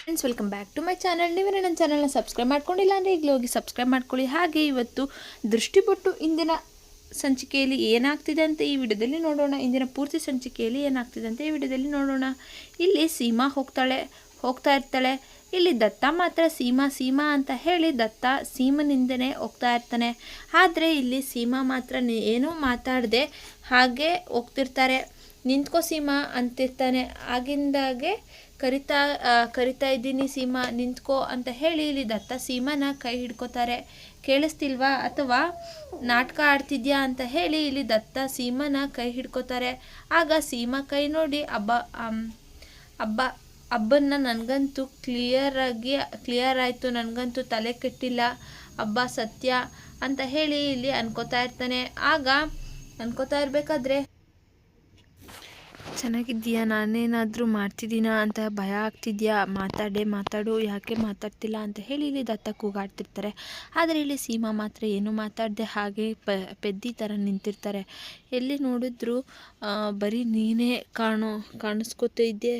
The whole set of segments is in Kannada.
Friends welcome back to my channel ನೀವೇ ನನ್ನ ಚಾನಲ್ನ ಸಬ್ಸ್ಕ್ರೈಬ್ ಮಾಡ್ಕೊಂಡಿಲ್ಲ ಅಂದರೆ ಈಗಲೇ ಹೋಗಿ ಸಬ್ಸ್ಕ್ರೈಬ್ ಮಾಡ್ಕೊಳ್ಳಿ. ಹಾಗೆ ಇವತ್ತು ದೃಷ್ಟಿಪಟ್ಟು ಇಂದಿನ ಸಂಚಿಕೆಯಲ್ಲಿ ಏನಾಗ್ತಿದೆ ಅಂತ ಈ ವಿಡಿಯೋದಲ್ಲಿ ನೋಡೋಣ. ಇಂದಿನ ಪೂರ್ತಿ ಸಂಚಿಕೆಯಲ್ಲಿ ಏನಾಗ್ತಿದೆ ಅಂತ ಈ ವಿಡಿಯೋದಲ್ಲಿ ನೋಡೋಣ. ಇಲ್ಲಿ ಸೀಮಾ ಹೋಗ್ತಾಳೆ, ಹೋಗ್ತಾ ಇರ್ತಾಳೆ. ಇಲ್ಲಿ ದತ್ತ ಮಾತ್ರ ಸೀಮಾ ಸೀಮಾ ಅಂತ ಹೇಳಿ ದತ್ತ ಸೀಮನಿಂದನೇ ಹೋಗ್ತಾ ಇರ್ತಾನೆ. ಆದರೆ ಇಲ್ಲಿ ಸೀಮಾ ಮಾತ್ರ ಏನೋ ಮಾತಾಡದೆ ಹಾಗೆ ಹೋಗ್ತಿರ್ತಾರೆ. ನಿಂತ್ಕೋ ಸೀಮಾ ಅಂತಿರ್ತಾನೆ. ಆಗಿಂದಾಗೆ ಕರಿತಾ ಕರಿತಾ ಇದ್ದೀನಿ, ಸೀಮಾ, ನಿಂತ್ಕೋ ಅಂತ ಹೇಳಿ ಇಲ್ಲಿ ದತ್ತ ಸೀಮಾನ ಕೈ ಹಿಡ್ಕೋತಾರೆ. ಕೇಳಿಸ್ತಿಲ್ವಾ? ಅಥವಾ ನಾಟಕ ಆಡ್ತಿದ್ಯಾ ಅಂತ ಹೇಳಿ ಇಲ್ಲಿ ದತ್ತ ಸೀಮಾನ ಕೈ ಹಿಡ್ಕೋತಾರೆ. ಆಗ ಸೀಮಾ ಕೈ ನೋಡಿ ಹಬ್ಬ ಹಬ್ಬ ಹಬ್ಬನ್ನ ನನಗಂತೂ ಕ್ಲಿಯರಾಗಿ ಕ್ಲಿಯರ್ ಆಯಿತು, ನನಗಂತೂ ತಲೆ ಕೆಟ್ಟಿಲ್ಲ ಹಬ್ಬ ಸತ್ಯ ಅಂತ ಹೇಳಿ ಇಲ್ಲಿ ಅನ್ಕೋತಾ ಇರ್ತಾನೆ. ಆಗ ಅನ್ಕೋತಾ ಇರಬೇಕಾದ್ರೆ ಚೆನ್ನಾಗಿದ್ದೀಯಾ? ನಾನೇನಾದರೂ ಮಾಡ್ತಿದ್ದೀನಾ ಅಂತ ಭಯ ಆಗ್ತಿದ್ಯಾ? ಮಾತಾಡೆ ಮಾತಾಡು, ಯಾಕೆ ಮಾತಾಡ್ತಿಲ್ಲ ಅಂತ ಹೇಳಿ ಇಲ್ಲಿ ದತ್ತ ಕೂಗಾಡ್ತಿರ್ತಾರೆ. ಆದರೆ ಇಲ್ಲಿ ಸೀಮಾ ಮಾತ್ರ ಏನು ಮಾತಾಡದೆ ಹಾಗೆ ಪ, ಪೆದ್ದಿ ಥರ ನಿಂತಿರ್ತಾರೆ. ಎಲ್ಲಿ ನೋಡಿದ್ರು ಬರೀ ನೀನೇ ಕಾಣೋ ಕಾಣಿಸ್ಕೊತಿದ್ದೆ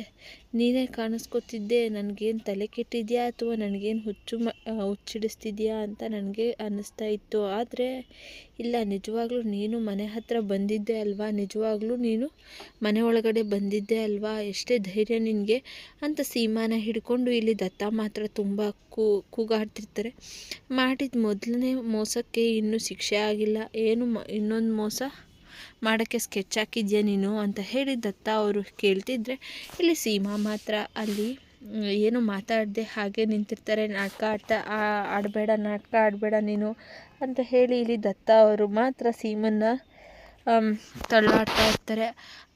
ನೀನೇ ಕಾಣಿಸ್ಕೊತಿದ್ದೆ, ನನಗೇನು ತಲೆ ಕೆಟ್ಟಿದೆಯಾ ಅಥವಾ ನನಗೇನು ಹುಚ್ಚು ಮ ಹುಚ್ಚಿಡಿಸ್ತಿದ್ಯಾ ಅಂತ ನನಗೆ ಅನ್ನಿಸ್ತಾ ಇತ್ತು. ಆದರೆ, ಇಲ್ಲ, ನಿಜವಾಗ್ಲೂ ನೀನು ಮನೆ ಹತ್ರ ಬಂದಿದ್ದೆ ಅಲ್ವಾ? ನಿಜವಾಗ್ಲೂ ನೀನು ಮನೆ ಒಳಗಡೆ ಬಂದಿದ್ದೆ ಅಲ್ವಾ? ಎಷ್ಟೇ ಧೈರ್ಯ ನಿನಗೆ. ಅಂತ ಸೀಮಾನ ಹಿಡ್ಕೊಂಡು ಇಲ್ಲಿ ದತ್ತ ಮಾತ್ರ ತುಂಬ ಕೂಗಾಡ್ತಿರ್ತಾರೆ. ಮಾಡಿದ ಮೊದಲನೇ ಮೋಸಕ್ಕೆ ಇನ್ನೂ ಶಿಕ್ಷೆ ಆಗಿಲ್ಲ. ಏನು ಇನ್ನೊಂದು ಮೋಸ? ಮಾಡೋಕ್ಕೆ ಸ್ಕೆಚ್ ಹಾಕಿದ್ಯಾ ನೀನು ಅಂತ ಹೇಳಿ ದತ್ತ ಅವರು ಕೇಳ್ತಿದ್ರೆ, ಇಲ್ಲಿ ಸೀಮಾ ಮಾತ್ರ ಅಲ್ಲಿ ಏನು ಮಾತಾಡದೆ ಹಾಗೆ ನಿಂತಿರ್ತಾರೆ, ನಾಟಕ ಆಡ್ತಾ ಆಡಬೇಡ, ನಾಟಕ ಆಡಬೇಡ ನೀನು ಅಂತ ಹೇಳಿ ಇಲ್ಲಿ ದತ್ತ ಅವರು ಮಾತ್ರ ಸೀಮನ್ನ ತಳ್ಳಾಡ್ತಾ ಇರ್ತಾರೆ.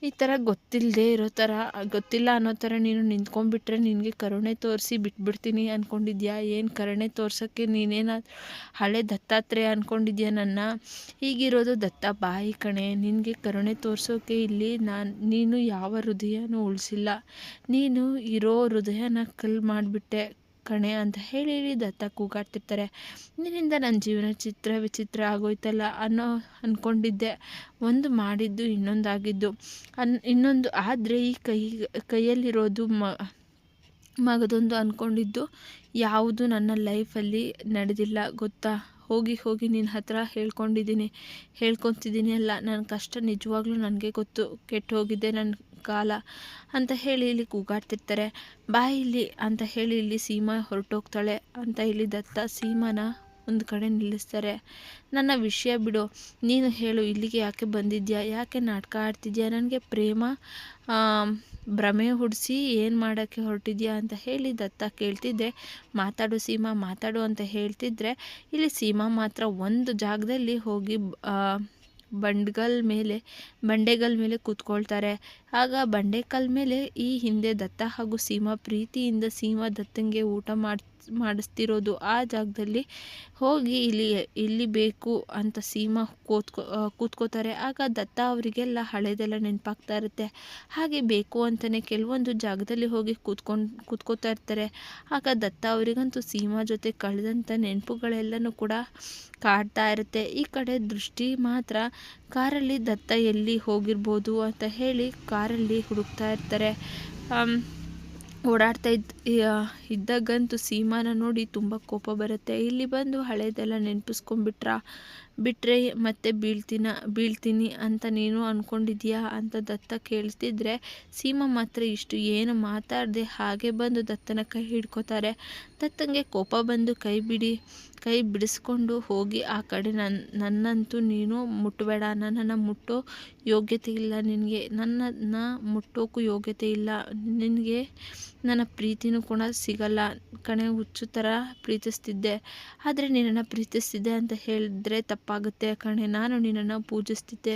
ಈ ಥರ ಗೊತ್ತಿಲ್ಲದೆ ಇರೋ ಥರ ಗೊತ್ತಿಲ್ಲ ಅನ್ನೋ ಥರ ನೀನು ನಿಂತ್ಕೊಂಡ್ಬಿಟ್ರೆ ನಿನಗೆ ಕರುಣೆ ತೋರಿಸಿ ಬಿಟ್ಬಿಡ್ತೀನಿ ಅಂದ್ಕೊಂಡಿದ್ಯಾ ಏನು ಕರುಣೆ ತೋರ್ಸೋಕ್ಕೆ ನೀನೇನ ಹಳೆ ದತ್ತಾತ್ರೇಯ ಅಂದ್ಕೊಂಡಿದ್ಯಾ ನನ್ನ? ಈಗಿರೋದು ದತ್ತ ಬಾಯಿ ಕಣೆ. ನಿನಗೆ ಕರುಣೆ ತೋರಿಸೋಕ್ಕೆ ಇಲ್ಲಿ ನಾನು, ನೀನು ಯಾವ ಹೃದಯನೂ ಉಳಿಸಿಲ್ಲ. ನೀನು ಇರೋ ಹೃದಯನ ಕಲ್ ಮಾಡಿಬಿಟ್ಟೆ. ಕಣೆ ಅಂತ ಹೇಳಿ ದತ್ತ ಕೂಗಾಡ್ತಿರ್ತಾರೆ. ಇದರಿಂದ ನನ್ನ ಜೀವನ ಚಿತ್ರ ವಿಚಿತ್ರ ಆಗೋಯ್ತಲ್ಲ ಅನ್ನೋ ಅಂದ್ಕೊಂಡಿದ್ದೆ ಒಂದು ಮಾಡಿದ್ದು ಇನ್ನೊಂದಾಗಿದ್ದು. ಅನ್ ಇನ್ನೊಂದು ಆದರೆ ಈ ಕೈ ಕೈಯಲ್ಲಿರೋದು ಮ ಮಗದೊಂದು ಅಂದ್ಕೊಂಡಿದ್ದು ಯಾವುದು ನನ್ನ ಲೈಫಲ್ಲಿ ನಡೆದಿಲ್ಲ ಗೊತ್ತಾ? ಹೋಗಿ ಹೋಗಿ ನಿನ್ನ ಹತ್ರ ಹೇಳ್ಕೊಂಡಿದ್ದೀನಿ. ಹೇಳ್ಕೊತಿದ್ದೀನಿ ಅಲ್ಲ. ನನ್ನ ಕಷ್ಟ ನಿಜವಾಗ್ಲೂ ನನಗೆ ಗೊತ್ತು. ಕೆಟ್ಟು ಹೋಗಿದ್ದೆ ನನ್ನ ಕಾಲ ಅಂತ ಹೇಳಿ ಇಲ್ಲಿ ಕೂಗಾಡ್ತಿರ್ತಾರೆ. ಬಾಯ್ ಇಲ್ಲಿ ಅಂತ ಹೇಳಿ ಇಲ್ಲಿ ಸೀಮಾ ಹೊರಟೋಗ್ತಾಳೆ ಅಂತ ಇಲ್ಲಿ ದತ್ತ ಸೀಮಾನ ಒಂದು ಕಡೆ ನಿಲ್ಲಿಸ್ತಾರೆ. ನನ್ನ ವಿಷಯ ಬಿಡು, ನೀನು ಹೇಳು, ಇಲ್ಲಿಗೆ ಯಾಕೆ ಬಂದಿದ್ಯಾ? ಯಾಕೆ ನಾಟಕ ಆಡ್ತಿದ್ಯಾ? ನನಗೆ ಪ್ರೇಮ ಭ್ರಮೆ ಹುಡಿಸಿ ಏನು ಮಾಡೋಕ್ಕೆ ಹೊರಟಿದ್ಯಾ ಅಂತ ಹೇಳಿ ದತ್ತ ಕೇಳ್ತಿದ್ದೆ. ಮಾತಾಡು ಸೀಮಾ, ಮಾತಾಡು ಅಂತ ಹೇಳ್ತಿದ್ರೆ ಇಲ್ಲಿ ಸೀಮಾ ಮಾತ್ರ ಒಂದು ಜಾಗದಲ್ಲಿ ಹೋಗಿ ಬಂಡ್ಗಲ್ ಮೇಲೆ, ಬಂಡೆಗಲ್ ಮೇಲೆ ಕೂತ್ಕೊಳ್ತಾರೆ. ಆಗ ಬಂಡೆಕಲ್ ಮೇಲೆ ಈ ಹಿಂದೆ ದತ್ತ ಹಾಗೂ ಸೀಮಾ ಪ್ರೀತಿಯಿಂದ ಸೀಮಾ ದತ್ತಂಗೆ ಊಟ ಮಾಡಿ ಮಾಡಿಸ್ತಿರೋದು ಆ ಜಾಗದಲ್ಲಿ ಹೋಗಿ ಇಲ್ಲಿ ಇಲ್ಲಿ ಬೇಕು ಅಂತ ಸೀಮಾ ಕೂತ್ಕೋ ಕೂತ್ಕೋತಾರೆ. ಆಗ ದತ್ತ ಅವರಿಗೆಲ್ಲ ಹಳೆದೆಲ್ಲ ನೆನಪಾಗ್ತಾ ಇರುತ್ತೆ. ಹಾಗೆ ಬೇಕು ಅಂತಲೇ ಕೆಲವೊಂದು ಜಾಗದಲ್ಲಿ ಹೋಗಿ ಕೂತ್ಕೊಂಡು, ಕೂತ್ಕೋತಾ ಇರ್ತಾರೆ. ಆಗ ದತ್ತ ಅವರಿಗಂತೂ ಸೀಮಾ ಜೊತೆ ಕಳೆದಂಥ ನೆನಪುಗಳೆಲ್ಲನೂ ಕೂಡ ಕಾಡ್ತಾ ಇರುತ್ತೆ. ಈ ಕಡೆ ದೃಷ್ಟಿ ಮಾತ್ರ ಕಾರಲ್ಲಿ ದತ್ತ ಎಲ್ಲಿ ಹೋಗಿರ್ಬೋದು ಅಂತ ಹೇಳಿ ಕಾರಲ್ಲಿ ಹುಡುಕ್ತಾ ಇರ್ತಾರೆ. ಓಡಾಡ್ತಾ ಇದ್ದ ಇದ್ದಾಗಂತೂ ಸೀಮಾನ ನೋಡಿ ತುಂಬ ಕೋಪ ಬರುತ್ತೆ. ಇಲ್ಲಿ ಬಂದು ಹಳೆಯದೆಲ್ಲ ನೆನಪಿಸ್ಕೊಂಡ್ಬಿಟ್ರ? ಬಿಟ್ಟರೆ ಮತ್ತೆ ಬೀಳ್ತೀನ, ಬೀಳ್ತೀನಿ ಅಂತ ನೀನು ಅಂದ್ಕೊಂಡಿದ್ಯಾ ಅಂತ ದತ್ತ ಕೇಳ್ತಿದ್ರೆ, ಸೀಮಾ ಮಾತ್ರ ಇಷ್ಟು ಏನು ಮಾತಾಡದೆ ಹಾಗೆ ಬಂದು ದತ್ತನ ಕೈ ಹಿಡ್ಕೋತಾರೆ. ದತ್ತಂಗೆ ಕೋಪ ಬಂದು ಕೈ ಬಿಡಿ, ಕೈ ಬಿಡಿಸ್ಕೊಂಡು ಹೋಗಿ ಆ ಕಡೆ ನನ್ನ ನನ್ನಂತೂ ನೀನು ಮುಟ್ಟಬೇಡ ನನ್ನನ್ನು ಮುಟ್ಟೋ ಯೋಗ್ಯತೆ ಇಲ್ಲ ನಿನಗೆ. ನನ್ನನ್ನು ಮುಟ್ಟೋಕ್ಕೂ ಯೋಗ್ಯತೆ ಇಲ್ಲ. ನಿನಗೆ ನನ್ನ ಪ್ರೀತಿನೂ ಕೂಡ ಸಿಗಲ್ಲ. ಕಣೆ ಹುಚ್ಚು ಥರ ಪ್ರೀತಿಸ್ತಿದ್ದೆ. ಆದರೆ ನಿನ್ನನ್ನು ಪ್ರೀತಿಸ್ತಿದ್ದೆ ಅಂತ ಹೇಳಿದ್ರೆ ತಪ್ಪಾಗುತ್ತೆ ಕಣೆ. ನಾನು ನಿನ್ನನ್ನು ಪೂಜಿಸ್ತಿದ್ದೆ.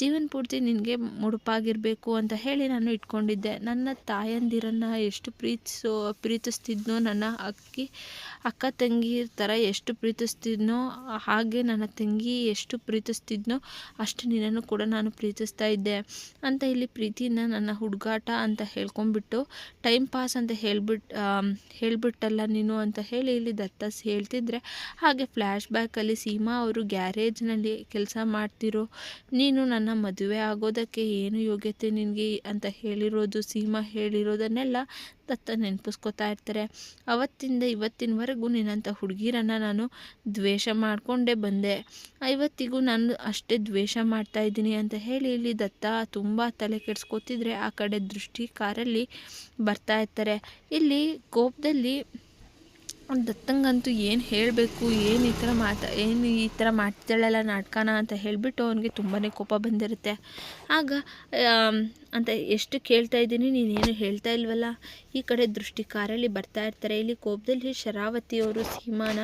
ಜೀವನ ಪೂರ್ತಿ ನಿನಗೆ ಮುಡುಪಾಗಿರಬೇಕು ಅಂತ ಹೇಳಿ ನಾನು ಇಟ್ಕೊಂಡಿದ್ದೆ. ನನ್ನ ತಾಯಂದಿರನ್ನು ಎಷ್ಟು ಪ್ರೀತಿಸೋ, ಪ್ರೀತಿಸ್ತಿದ್ನೋ, ನನ್ನ ಅಕ್ಕಿ, ಅಕ್ಕ ತಂಗಿ ಥರ ಎಷ್ಟು ಪ್ರೀತಿಸ್ತಿದ್ನೋ, ಹಾಗೆ ನನ್ನ ತಂಗಿ ಎಷ್ಟು ಪ್ರೀತಿಸ್ತಿದ್ನೋ ಅಷ್ಟು ನಿನ್ನನ್ನು ಕೂಡ ನಾನು ಪ್ರೀತಿಸ್ತಾ ಇದ್ದೆ. ಅಂತ ಇಲ್ಲಿ ಪ್ರೀತಿನ ನನ್ನ ಹುಡುಗಾಟ ಅಂತ ಹೇಳ್ಕೊಂಬಿಟ್ಟು ಟೈಮ್ ಪಾಸ್ ಅಂತ ಹೇಳ್ಬಿಟ್ಟು ಹೇಳ್ಬಿಟ್ಟಲ್ಲ ನೀನು ಅಂತ ಹೇಳಿ ಇಲ್ಲಿ ದತ್ತಾಸ್ ಹೇಳ್ತಿದ್ರೆ, ಹಾಗೆ ಫ್ಲ್ಯಾಶ್ ಬ್ಯಾಕಲ್ಲಿ ಸೀಮಾ ಅವರು ಗ್ಯಾರೇಜ್ನಲ್ಲಿ ಕೆಲಸ ಮಾಡ್ತಿರೋ, ನೀನು ನನ್ನ ನನ್ನ ಮದುವೆ ಆಗೋದಕ್ಕೆ ಏನು ಯೋಗ್ಯತೆ ನಿನಗೆ ಅಂತ ಹೇಳಿರೋದು, ಸೀಮಾ ಹೇಳಿರೋದನ್ನೆಲ್ಲ ದತ್ತ ನೆನಪಿಸ್ಕೊತಾ ಇರ್ತಾರೆ. ಅವತ್ತಿಂದ ಇವತ್ತಿನವರೆಗೂ ನಿನ್ನಂಥ ಹುಡುಗಿರನ್ನು ನಾನು ದ್ವೇಷ ಮಾಡಿಕೊಂಡೇ ಬಂದೆ. ಇವತ್ತಿಗೂ ನಾನು ಅಷ್ಟೇ ದ್ವೇಷ ಮಾಡ್ತಾ ಇದ್ದೀನಿ ಅಂತ ಹೇಳಿ ಇಲ್ಲಿ ದತ್ತ ತುಂಬ ತಲೆ ಕೆಡಿಸ್ಕೊತಿದ್ರೆ ಆ ಕಡೆ ದೃಷ್ಟಿ ಕಾರಲ್ಲಿ ಬರ್ತಾ ಇರ್ತಾರೆ. ಇಲ್ಲಿ ಕೋಪದಲ್ಲಿ ದತ್ತಂಗಂತೂ ಏನು ಹೇಳಬೇಕು, ಏನು ಈ ಥರ ಮಾತಾ, ಏನು ಈ ಥರ ಮಾಡ್ತಾಳಲ್ಲ ನಾಟಕನ ಅಂತ ಹೇಳಿಬಿಟ್ಟು ಅವನಿಗೆ ತುಂಬಾ ಕೋಪ ಬಂದಿರುತ್ತೆ. ಆಗ ಅಂತ ಎಷ್ಟು ಕೇಳ್ತಾ ಇದ್ದೀನಿ, ನೀನೇನು ಹೇಳ್ತಾ ಇಲ್ವಲ್ಲ? ಈ ಕಡೆ ದೃಷ್ಟಿ ಕಾರಲ್ಲಿ ಬರ್ತಾ ಇರ್ತಾರೆ. ಇಲ್ಲಿ ಕೋಪದಲ್ಲಿ ಶರಾವತಿಯವರು ಸೀಮಾನ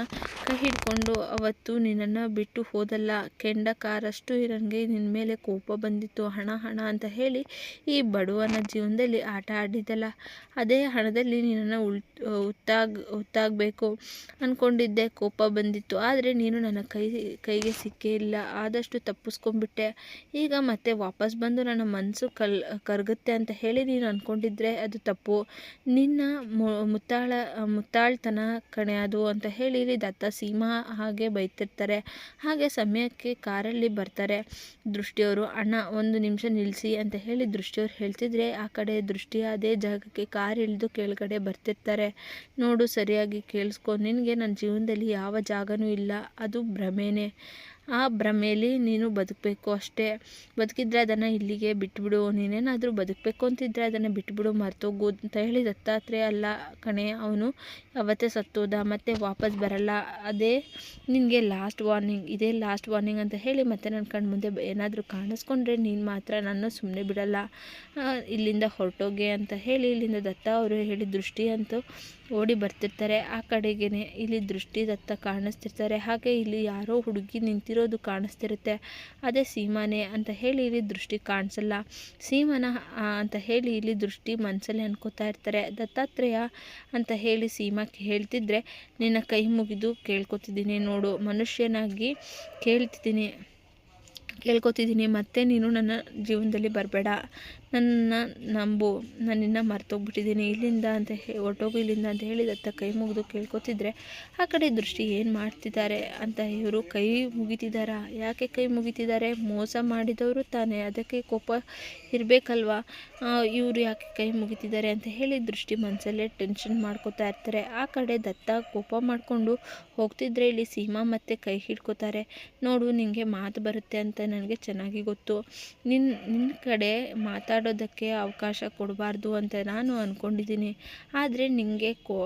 ಕೈ ಹಿಡ್ಕೊಂಡು ಅವತ್ತು ನಿನ್ನನ್ನು ಬಿಟ್ಟು ಹೋದಲ್ಲ. ಕೆಂಡ ಕಾರಷ್ಟು ನನಗೆ ನಿನ್ನ ಮೇಲೆ ಕೋಪ ಬಂದಿತ್ತು. ಹಣ ಹಣ ಅಂತ ಹೇಳಿ ಈ ಬಡವನ ಜೀವನದಲ್ಲಿ ಆಟ ಆಡಿದ್ದಲ್ಲ ಅದೇ ಹಣದಲ್ಲಿ ನಿನ್ನನ್ನು ಉಳ್, ಉತ್ತಾಗ, ಉತ್ತಾಗಬೇಕು. ಅಂದ್ಕೊಂಡಿದ್ದೆ ಕೋಪ ಬಂದಿತ್ತು. ಆದರೆ ನೀನು ನನ್ನ ಕೈ, ಕೈಗೆ ಸಿಕ್ಕೇ ಇಲ್ಲ. ಆದಷ್ಟು ತಪ್ಪಿಸ್ಕೊಂಡ್ಬಿಟ್ಟೆ. ಈಗ ಮತ್ತೆ ವಾಪಸ್ ಬಂದು ನನ್ನ ಮನಸ್ಸು ಕಲ್, ಕರಗುತ್ತೆ ಅಂತ ಹೇಳಿ ನೀನು ಅಂದ್ಕೊಂಡಿದ್ರೆ ಅದು ತಪ್ಪು. ನಿನ್ನ ಮುತ್ತಾಳ, ಮುತ್ತಾಳ್ತನ ಕಣೆ ಅದು ಅಂತ ಹೇಳಿ ದತ್ತ ಸೀಮಾ ಹಾಗೆ ಬೈತಿರ್ತಾರೆ. ಹಾಗೆ ಸಮಯಕ್ಕೆ ಕಾರಲ್ಲಿ ಬರ್ತಾರೆ. ದೃಷ್ಟಿಯವರು, ಅಣ್ಣ, ಒಂದು ನಿಮಿಷ ನಿಲ್ಲಿಸಿ ಅಂತ ಹೇಳಿ ದೃಷ್ಟಿಯವರು ಹೇಳ್ತಿದ್ರೆ ಆ ಕಡೆ ದೃಷ್ಟಿ ಅದೇ ಜಾಗಕ್ಕೆ ಕಾರ್ ಇಳಿದು ಕೆಳಗಡೆ ಬರ್ತಿರ್ತಾರೆ. ನೋಡು, ಸರಿಯಾಗಿ ಕೇಳಿಸ್ಕೊ ನಿನಗೆ ನನ್ನ ಜೀವನದಲ್ಲಿ ಯಾವ ಜಾಗನೂ ಇಲ್ಲ ಅದು ಭ್ರಮೆನೇ. ಆ ಭ್ರಮೆಯಲ್ಲಿ ನೀನು ಬದುಕಬೇಕು ಅಷ್ಟೇ. ಬದುಕಿದ್ರೆ ಅದನ್ನು ಇಲ್ಲಿಗೆ ಬಿಟ್ಬಿಡು, ನೀನೇನಾದರೂ ಬದುಕಬೇಕು ಅಂತಿದ್ರೆ ಅದನ್ನು ಬಿಟ್ಬಿಡು, ಮರ್ತೋಗು ಅಂತ ಹೇಳಿ ದತ್ತಾತ್ರೇಯ ಅಲ್ಲ ಕಣೆ, ಅವನು ಅವತ್ತೇ ಸತ್ತೋದ, ಮತ್ತೆ ವಾಪಸ್ ಬರಲ್ಲ. ಅದೇ ನಿನಗೆ ಲಾಸ್ಟ್ ವಾರ್ನಿಂಗ್ ಇದೇ ಲಾಸ್ಟ್ ವಾರ್ನಿಂಗ್ ಅಂತ ಹೇಳಿ ಮತ್ತೆ ನನ್ನ ಕಣ್ಣು ಮುಂದೆ ಏನಾದರೂ ಕಾಣಿಸ್ಕೊಂಡ್ರೆ ನೀನು ಮಾತ್ರ ನಾನು ಸುಮ್ಮನೆ ಬಿಡಲ್ಲ. ಇಲ್ಲಿಂದ ಹೊರಟೋಗೆ ಅಂತ ಹೇಳಿ ಇಲ್ಲಿಂದ ದತ್ತ ಅವರು ಹೇಳಿ ದೃಷ್ಟಿ ಅಂತೂ ಓಡಿ ಬರ್ತಿರ್ತಾರೆ. ಆ ಕಡೆಗೇನೆ ಇಲ್ಲಿ ದೃಷ್ಟಿ ದತ್ತ ಕಾಣಿಸ್ತಿರ್ತಾರೆ. ಹಾಗೆ ಇಲ್ಲಿ ಯಾರೋ ಹುಡುಗಿ ನಿಂತಿರೋದು ಕಾಣಿಸ್ತಿರುತ್ತೆ. ಅದೇ ಸೀಮಾನೆ ಅಂತ ಹೇಳಿ ಇಲ್ಲಿ ದೃಷ್ಟಿ ಕಾಣಿಸಲ್ಲ. ಸೀಮನ ಅಂತ ಹೇಳಿ ಇಲ್ಲಿ ದೃಷ್ಟಿ ಮನಸ್ಸಲ್ಲಿ ಅನ್ಕೋತಾ ಇರ್ತಾರೆ. ದತ್ತಾತ್ರೇಯ ಅಂತ ಹೇಳಿ ಸೀಮಾಕ್ಕೆ ಹೇಳ್ತಿದ್ರೆ, ನಿನ್ನ ಕೈ ಮುಗಿದು ಕೇಳ್ಕೊತಿದ್ದೀನಿ ನೋಡು. ಮನುಷ್ಯನಾಗಿ ಕೇಳ್ತಿದ್ದೀನಿ, ಕೇಳ್ಕೊತಿದ್ದೀನಿ, ಮತ್ತೆ ನೀನು ನನ್ನ ಜೀವನದಲ್ಲಿ ಬರಬೇಡ. ನನ್ನ ನಂಬು ನಾನಿನ್ನ ಮರ್ತೋಗ್ಬಿಟ್ಟಿದ್ದೀನಿ. ಇಲ್ಲಿಂದ ಅಂತ ಹೇ, ಹೊರ್ಟೋಗು, ಇಲ್ಲಿಂದ ಅಂತ ಹೇಳಿದ ದತ್ತ ಕೈ ಮುಗಿದು ಕೇಳ್ಕೊತಿದ್ರೆ, ಆ ಕಡೆ ದೃಷ್ಟಿ ಏನು ಮಾಡ್ತಿದ್ದಾರೆ ಅಂತ ಇವರು ಕೈ ಮುಗಿತಿದ್ದಾರಾ? ಯಾಕೆ ಕೈ ಮುಗಿತಿದ್ದಾರೆ? ಮೋಸ ಮಾಡಿದವರು ತಾನೇ, ಅದಕ್ಕೆ ಕೋಪ ಇರಬೇಕಲ್ವಾ? ಇವರು ಯಾಕೆ ಕೈ ಮುಗಿತಿದ್ದಾರೆ ಅಂತ ಹೇಳಿ ದೃಷ್ಟಿ ಮನಸ್ಸಲ್ಲೇ ಟೆನ್ಷನ್ ಮಾಡ್ಕೋತಾ ಇರ್ತಾರೆ. ಆ ಕಡೆ ದತ್ತ ಕೋಪ ಮಾಡಿಕೊಂಡು ಹೋಗ್ತಿದ್ರೆ ಇಲ್ಲಿ ಸೀಮಾ ಮತ್ತೆ ಕೈ ಹಿಡ್ಕೋತಾರೆ. ನೋಡು ನಿನಗೆ ಮಾತು ಬರುತ್ತೆ ಅಂತ ನನಗೆ ಚೆನ್ನಾಗಿ ಗೊತ್ತು. ನಿನ್ನ ನಿನ್ನ ಕಡೆ ಮಾತಾಡೋದಕ್ಕೆ ಅವಕಾಶ ಕೊಡಬಾರ್ದು ಅಂತ ನಾನು ಅಂದ್ಕೊಂಡಿದ್ದೀನಿ ಆದರೆ ನಿನಗೆ ಕೋ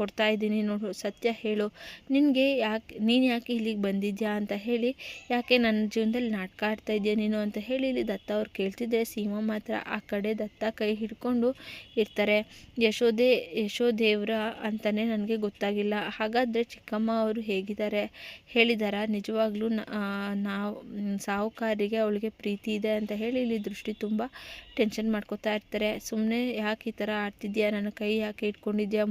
ಕೊಡ್ತಾ ಇದ್ದೀನಿ ನೋಡು, ಸತ್ಯ ಹೇಳು. ನಿನಗೆ ಯಾಕೆ, ನೀನು ಯಾಕೆ ಇಲ್ಲಿಗೆ ಬಂದಿದ್ಯಾ ಅಂತ ಹೇಳಿ, ಯಾಕೆ ನನ್ನ ಜೀವನದಲ್ಲಿ ನಾಟಕ ಆಡ್ತಾ ಇದೆಯಾ ನೀನು ಅಂತ ಹೇಳಿ ಇಲ್ಲಿ ದತ್ತ ಅವ್ರು ಕೇಳ್ತಿದ್ದೆ ಸೀಮಾ ಮಾತ್ರ ಆ ಕಡೆ ದತ್ತ ಕೈ ಹಿಡ್ಕೊಂಡು ಇರ್ತಾರೆ. ಯಶೋದೆ ಯಶೋದೇವ್ರ ಅಂತಲೇ ನನಗೆ ಗೊತ್ತಾಗಿಲ್ಲ. ಹಾಗಾದರೆ ಚಿಕ್ಕಮ್ಮ ಅವರು ಹೇಗಿದ್ದಾರೆ? ಹೇಳಿದಾರ? ನಿಜವಾಗ್ಲೂ ನಾವು, ಸಾಹುಕಾರಿಗೆ ಅವಳಿಗೆ ಪ್ರೀತಿ ಇದೆ ಅಂತ ಹೇಳಿ ಇಲ್ಲಿ ದೃಷ್ಟಿ ತುಂಬ ಟೆನ್ಷನ್ ಮಾಡ್ಕೋತಾ ಇರ್ತಾರೆ. ಸುಮ್ಮನೆ ಯಾಕೆ ಈ ಥರ ಆಡ್ತಿದ್ಯಾ? ನನ್ನ ಕೈ ಯಾಕೆ ಇಟ್ಕೊಂಡಿದ್ಯಾ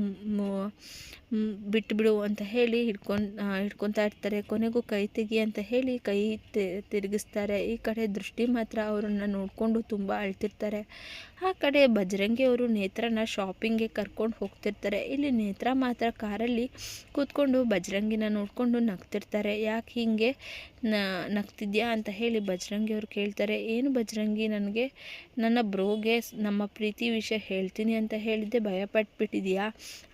ಬಿಟ್ಟುಬಿಡು ಅಂತ ಹೇಳಿ ಹಿಡ್ಕೊಂಡು ಹಿಡ್ಕೊತಾ ಇರ್ತಾರೆ. ಕೊನೆಗೂ ಕೈ ತೆಗಿ ಅಂತ ಹೇಳಿ ಕೈ ತಿರುಗಿಸ್ತಾರೆ. ಈ ಕಡೆ ದೃಷ್ಟಿ ಮಾತ್ರ ಅವರನ್ನು ನೋಡಿಕೊಂಡು ತುಂಬ ಅಳ್ತಿರ್ತಾರೆ. ಆ ಕಡೆ ಬಜರಂಗಿ ಅವರು ನೇತ್ರನ ಶಾಪಿಂಗ್ಗೆ ಕರ್ಕೊಂಡು ಹೋಗ್ತಿರ್ತಾರೆ. ಇಲ್ಲಿ ನೇತ್ರ ಮಾತ್ರ ಕಾರಲ್ಲಿ ಕೂತ್ಕೊಂಡು ಬಜರಂಗಿನ ನೋಡಿಕೊಂಡು ನಗ್ತಿರ್ತಾರೆ. ಯಾಕೆ ಹೀಗೆ? ನಗ್ತಿದ್ಯಾ ಅಂತ ಹೇಳಿ ಬಜರಂಗಿ ಅವರು ಕೇಳ್ತಾರೆ, ಏನು ಬಜರಂಗಿ ನನಗೆ? ನನ್ನ ಬ್ರೋಗೆ ನಮ್ಮ ಪ್ರೀತಿ ವಿಷಯ ಹೇಳ್ತೀನಿ ಅಂತ ಹೇಳಿದ್ದೆ, ಭಯಪಟ್ಬಿಟ್ಟಿದೆಯಾ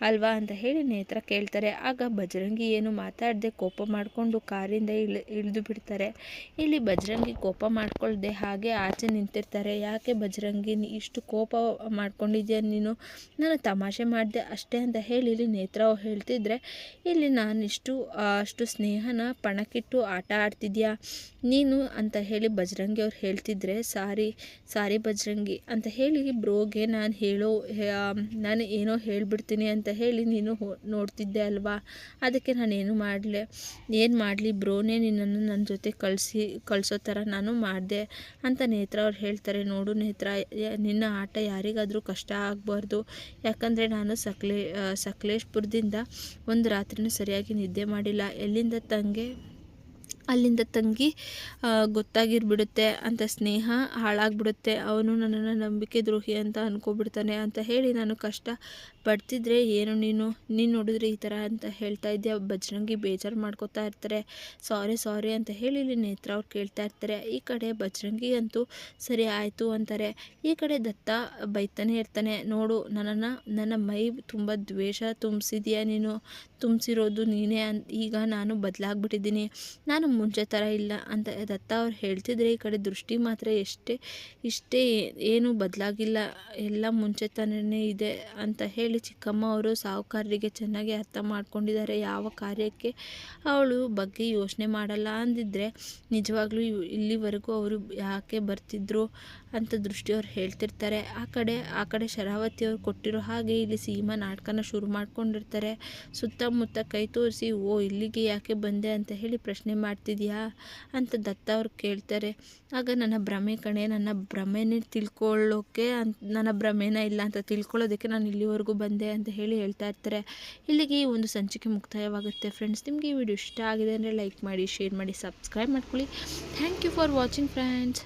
ಅಲ್ವಾ? ಅಂತ ಹೇಳಿ ನೇತ್ರ ಕೇಳ್ತಾರೆ. ಆಗ ಬಜರಂಗಿ ಏನು ಮಾತಾಡದೆ ಕೋಪ ಮಾಡಿಕೊಂಡು ಕಾರಿಂದ ಇಳಿ, ಇಳಿದು ಬಿಡ್ತಾರೆ. ಇಲ್ಲಿ ಬಜರಂಗಿ ಕೋಪ ಮಾಡ್ಕೊಳ್ಳದೆ ಹಾಗೆ ಆಚೆ ನಿಂತಿರ್ತಾರೆ. ಯಾಕೆ ಬಜರಂಗಿ ಇಷ್ಟು ಕೋಪ ಮಾಡ್ಕೊಂಡಿದ್ಯಾ ನೀನು? ನಾನು ತಮಾಷೆ ಮಾಡಿದೆ ಅಷ್ಟೇ ಅಂತ ಹೇಳಿ ಇಲ್ಲಿ ನೇತ್ರ ಹೇಳ್ತಿದ್ರೆ, ಇಲ್ಲಿ ನಾನಿಷ್ಟು, ಅಷ್ಟು ಸ್ನೇಹನ ಪಣಕ್ಕಿಟ್ಟು ಆಟ ಆಡ್ತಿದ್ಯಾ ನೀನು ಅಂತ ಹೇಳಿ ಬಜರಂಗಿ ಅವ್ರು ಹೇಳ್ತಿದ್ರೆ, ಸಾರಿ ಸಾರಿ ಬಜರಂಗಿ ಅಂತ ಹೇಳಿ, ಬ್ರೋಗೆ ನಾನು ಹೇಳೋ ನಾನು ಏನೋ ಹೇಳಿಬಿಡ್ತೀನಿ ಅಂತ ಹೇಳಿ ನೀನು ನೋಡ್ತಿದ್ದೆ ಅಲ್ವಾ? ಅದಕ್ಕೆ ನಾನೇನು ಮಾಡಲೆ? ಏನು ಮಾಡಲಿ ಬ್ರೋನೇ, ನಿನ್ನನ್ನು ನನ್ನ ಜೊತೆ ಕಳಿಸಿ, ಕಳಿಸೋ ಥರ ನಾನು ಮಾಡಿದೆ ಅಂತ ನೇತ್ರ ಅವ್ರು ಹೇಳ್ತಾರೆ. ನೋಡು ನೇತ್ರ ನಿನ್ನ ಆಟ ಯಾರಿಗಾದರೂ ಕಷ್ಟ ಆಗಬಾರ್ದು. ಯಾಕಂದರೆ ನಾನು ಸಕಲೇ ಸಕಲೇಶ್ಪುರದಿಂದ ಒಂದು ರಾತ್ರಿನೂ ಸರಿಯಾಗಿ ನಿದ್ದೆ ಮಾಡಿಲ್ಲ. ಎಲ್ಲಿಂದ ತಂಗೆ? ಅಲ್ಲಿಂದ ತಂಗಿ ಗೊತ್ತಾಗಿರ್ಬಿಡುತ್ತೆ ಅಂತ ಸ್ನೇಹ ಹಾಳಾಗ್ಬಿಡುತ್ತೆ. ಅವನು ನನ್ನನ್ನು ನಂಬಿಕೆ ದ್ರೋಹಿ ಅಂತ ಅಂದ್ಕೊಬಿಡ್ತಾನೆ ಅಂತ ಹೇಳಿ ನಾನು ಕಷ್ಟ ಪಡ್ತಿದ್ರೆ ಏನು ನೀನು? ನೀನು ನೋಡಿದ್ರೆ ಈ ಥರ ಅಂತ ಹೇಳ್ತಾ ಇದ್ದೆ ಬಜರಂಗಿ ಬೇಜಾರು ಮಾಡ್ಕೋತಾ ಇರ್ತಾರೆ. ಸಾರಿ ಸಾರಿ ಅಂತ ಹೇಳಿ ಇಲ್ಲಿ ನೇತ್ರ ಅವ್ರು ಕೇಳ್ತಾ ಇರ್ತಾರೆ. ಈ ಕಡೆ ಬಜರಂಗಿ ಅಂತೂ ಸರಿ ಆಯಿತು ಅಂತಾರೆ. ಈ ಕಡೆ ದತ್ತ ಬೈತಾನೆ ಇರ್ತಾನೆ. ನೋಡು, ನನ್ನನ್ನು, ನನ್ನ ಮೈ ತುಂಬ ದ್ವೇಷ ತುಂಬಿಸಿದ್ಯಾ ನೀನು? ತುಂಬಿಸಿರೋದು ನೀನೇ ಅನ್, ಈಗ ನಾನು ಬದಲಾಗ್ಬಿಟ್ಟಿದ್ದೀನಿ. ನಾನು ಮುಂಚೆ ಥರ ಇಲ್ಲ ಅಂತ ದತ್ತ ಅವ್ರು ಹೇಳ್ತಿದ್ರೆ ಈ ಕಡೆ ದೃಷ್ಟಿ ಮಾತ್ರ ಎಷ್ಟೇ, ಇಷ್ಟೇ ಏನು ಬದಲಾಗಿಲ್ಲ, ಎಲ್ಲ ಮುಂಚೆ ಥರನೇ ಇದೆ ಅಂತ ಹೇಳಿ ಚಿಕ್ಕಮ್ಮ ಅವರು ಸಾಹುಕಾರರಿಗೆ ಚೆನ್ನಾಗಿ ಅರ್ಥ ಮಾಡ್ಕೊಂಡಿದ್ದಾರೆ ಯಾವ ಕಾರ್ಯಕ್ಕೆ ಅವಳು ಬಗ್ಗೆ ಯೋಚನೆ ಮಾಡಲ್ಲ ಅಂದಿದ್ರೆ ನಿಜವಾಗ್ಲೂ ಇಲ್ಲಿವರೆಗೂ ಅವರು ಯಾಕೆ ಬರ್ತಿದ್ರು ಅಂತ ದೃಷ್ಟಿಯವ್ರು ಹೇಳ್ತಿರ್ತಾರೆ. ಆ ಕಡೆ ಆ ಕಡೆ ಶರಾವತಿ ಅವ್ರು ಕೊಟ್ಟಿರೋ ಹಾಗೆ ಇಲ್ಲಿ ಸೀಮಾ ನಾಟಕನ ಶುರು ಮಾಡ್ಕೊಂಡಿರ್ತಾರೆ. ಸುತ್ತಮುತ್ತ ಕೈ ತೋರಿಸಿ, ಓ ಇಲ್ಲಿಗೆ ಯಾಕೆ ಬಂದೆ ಅಂತ ಹೇಳಿ ಪ್ರಶ್ನೆ ಮಾಡ್ತಿದ್ಯಾ ಅಂತ ದತ್ತ ಅವ್ರು ಕೇಳ್ತಾರೆ. ಆಗ ನನ್ನ ಭ್ರಮೆ ಕಣೆ, ನನ್ನ ಭ್ರಮೆನೇ ತಿಳ್ಕೊಳ್ಳೋಕೆ ಅಂತ ನನ್ನ ಭ್ರಮೇನ ಇಲ್ಲ ಅಂತ ತಿಳ್ಕೊಳ್ಳೋದಕ್ಕೆ ನಾನು ಇಲ್ಲಿವರೆಗೂ ಬಂದೆ ಅಂತ ಹೇಳಿ ಹೇಳ್ತಾ ಇರ್ತಾರೆ. ಇಲ್ಲಿಗೆ ಈ ಒಂದು ಸಂಚಿಕೆ ಮುಕ್ತಾಯವಾಗುತ್ತೆ ಫ್ರೆಂಡ್ಸ್ ನಿಮಗೆ ಈ ವಿಡಿಯೋ ಇಷ್ಟ ಆಗಿದೆ ಅಂದರೆ ಲೈಕ್ ಮಾಡಿ ಶೇರ್ ಮಾಡಿ ಸಬ್ಸ್ಕ್ರೈಬ್ ಮಾಡ್ಕೊಳ್ಳಿ. Thank you for watching friends